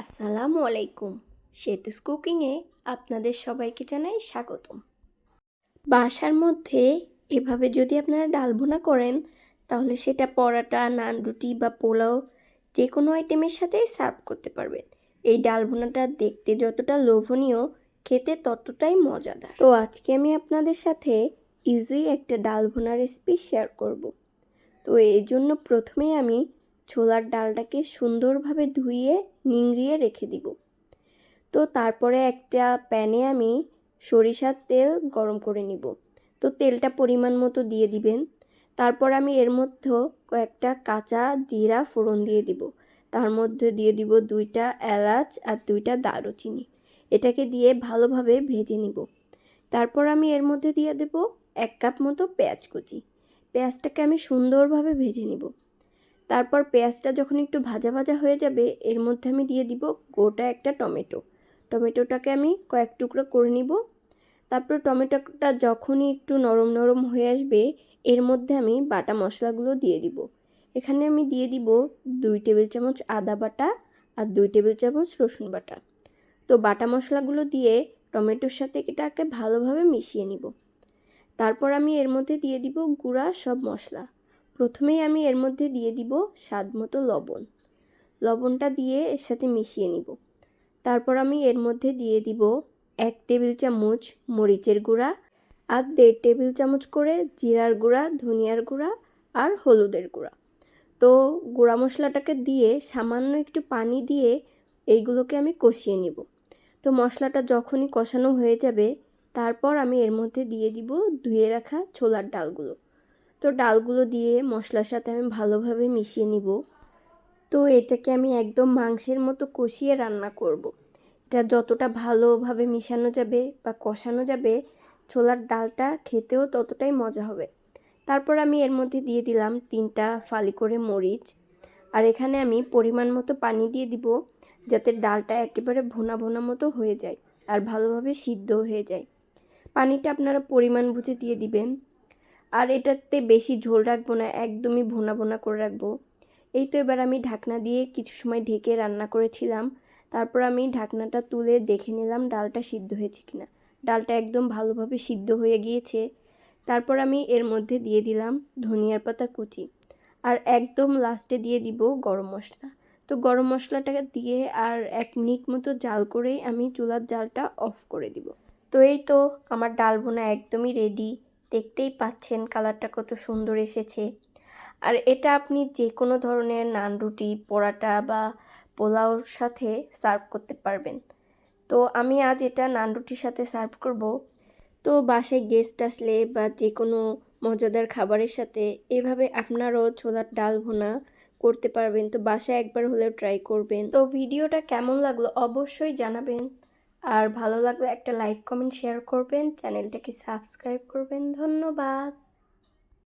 আসসালামু আলাইকুম। সেতুস কুকিংয়ে আপনাদের সবাইকে জানাই স্বাগতম। বাসার মধ্যে এভাবে যদি আপনারা ডাল করেন, তাহলে সেটা পরাটা, নান রুটি বা পোলাও যে কোনো আইটেমের সাথে সার্ভ করতে পারবেন। এই ডাল দেখতে যতটা লোভনীয়, খেতে ততটাই মজাদার। তো আজকে আমি আপনাদের সাথে ইজি একটা ডাল রেসিপি শেয়ার করব। তো এই জন্য প্রথমেই আমি ছোলার ডালটাকে সুন্দরভাবে ধুইয়ে নিংড়িয়ে রেখে দিব। তো তারপরে একটা প্যানে আমি সরিষার তেল গরম করে নিব। তো তেলটা পরিমাণ মতো দিয়ে দিবেন। তারপর আমি এর মধ্যে কয়েকটা কাঁচা জিরা ফোড়ন দিয়ে দিব। তার মধ্যে দিয়ে দিব দুইটা এলাচ আর দুইটা দারুচিনি। এটাকে দিয়ে ভালোভাবে ভেজে নিব। তারপর আমি এর মধ্যে দিয়ে দেব এক কাপ মতো পেঁয়াজ কুচি। পেঁয়াজটাকে আমি সুন্দরভাবে ভেজে নিব। তারপর পেঁয়াজটা যখন একটু ভাজা ভাজা হয়ে যাবে, এর মধ্যে আমি দিয়ে দিব গোটা একটা টমেটো। টমেটোটাকে আমি কয়েক টুকরো করে নিব। তারপর টমেটোটা যখনই একটু নরম নরম হয়ে আসবে, এর মধ্যে আমি বাটা মশলাগুলো দিয়ে দিব। এখানে আমি দিয়ে দিব দুই টেবিল চামচ আদা বাটা আর দুই টেবিল চামচ রসুন বাটা। তো বাটা মশলাগুলো দিয়ে টমেটোর সাথে এটাকে ভালোভাবে মিশিয়ে নিব। তারপর আমি এর মধ্যে দিয়ে দিব গুঁড়া সব মশলা। প্রথমেই আমি এর মধ্যে দিয়ে দিব স্বাদ মতো লবণ। লবণটা দিয়ে এর সাথে মিশিয়ে নিব। তারপর আমি এর মধ্যে দিয়ে দিব এক টেবিল চামচ মরিচের গুঁড়া, আর দেড় টেবিল চামচ করে জিরার গুঁড়া, ধনিয়ার গুঁড়া, আর হলুদের গুঁড়া। তো গুঁড়া মশলাটাকে দিয়ে সামান্য একটু পানি দিয়ে এইগুলোকে আমি কষিয়ে নিব। তো মশলাটা যখনই কষানো হয়ে যাবে, তারপর আমি এর মধ্যে দিয়ে দিব ধুয়ে রাখা ছোলার ডালগুলো। তো ডালগুলো দিয়ে মশলার সাথে আমি ভালোভাবে মিশিয়ে নিব। তো এটাকে আমি একদম মাংসের মতো কষিয়ে রান্না করব। এটা যতটা ভালোভাবে মিশানো যাবে বা কষানো যাবে, ছোলার ডালটা খেতেও ততটাই মজা হবে। তারপর আমি এর মধ্যে দিয়ে দিলাম তিনটা ফালি করে মরিচ। আর এখানে আমি পরিমাণ মতো পানি দিয়ে দিব যাতে ডালটা একেবারে ভোনা ভোনা মতো হয়ে যায় আর ভালোভাবে সিদ্ধ হয়ে যায়। পানিটা আপনারা পরিমাণ বুঝে দিয়ে দিবেন। আর এটাতে বেশি ঝোল রাখব না, একদমই ভোনা ভোনা করে রাখব। এই তো এবার আমি ঢাকনা দিয়ে কিছু সময় ঢেকে রান্না করেছিলাম। তারপর আমি ঢাকনাটা তুলে দেখে নিলাম ডালটা সিদ্ধ হয়েছে কিনা। ডালটা একদম ভালোভাবে সিদ্ধ হয়ে গিয়েছে। তারপর আমি এর মধ্যে দিয়ে দিলাম ধনিয়ার পাতা কুচি। আর একদম লাস্টে দিয়ে দিব গরম মশলা। তো গরম মশলাটাকে দিয়ে আর এক মিনিট মতো জাল করেই আমি চুলার জালটা অফ করে দিব। তো এই তো আমার ডাল বোনা একদমই রেডি দেখতেই পাচ্ছেন কালারটা কত সুন্দর এসেছে। আর এটা আপনি যে কোনো ধরনের নান রুটি, পরাটা বা পোলাওর সাথে সার্ভ করতে পারবেন। তো আমি আজ এটা নান রুটির সাথে সার্ভ করব। তো বাসায় গেস্ট আসলে বা যে কোনো মজাদার খাবারের সাথে এভাবে আপনারও ছোলার ডাল ভুনা করতে পারবেন। তো বাসায় একবার হলেও ট্রাই করবেন। তো ভিডিওটা কেমন লাগল অবশ্যই জানাবেন। আর ভালো লাগলে একটা লাইক কমেন্ট শেয়ার করবেন চ্যানেলটাকে সাবস্ক্রাইব করবেন। ধন্যবাদ।